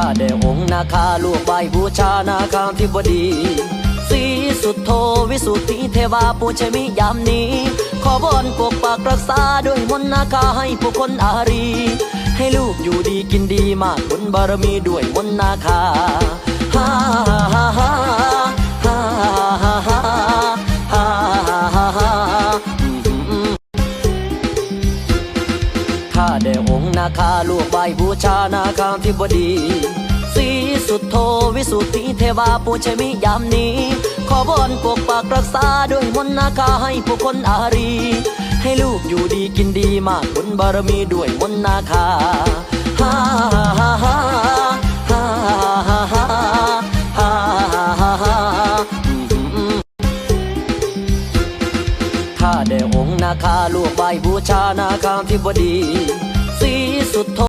าได้องค์นาคาลูกใบบูชานาคาทิบดีสีสุดโทวิสุทธิเทวาปูชมิยามนี้ ขอบอนปกปักรักษาด้วยมนนาคาให้ผู้คนอารี ให้ลูกอยู่ดีกินดีมากบุญบารมีด้วยมนนาคา ข้าได้องค์นาคาลูกใบบูชานาคาธิบดีสีสุดโทวิสุทธิเทวาปูชมิยามนี้ ขอบอนปกปักรักษาด้วยมนต์นาคาให้ผู้คนอารี ให้ลูกอยู่ดีกินดีมากบุญบารมีด้วยมนต์นาคา ข้าได้องค์นาคาลูกใบบูชานาคาธิบดีสีสุดโท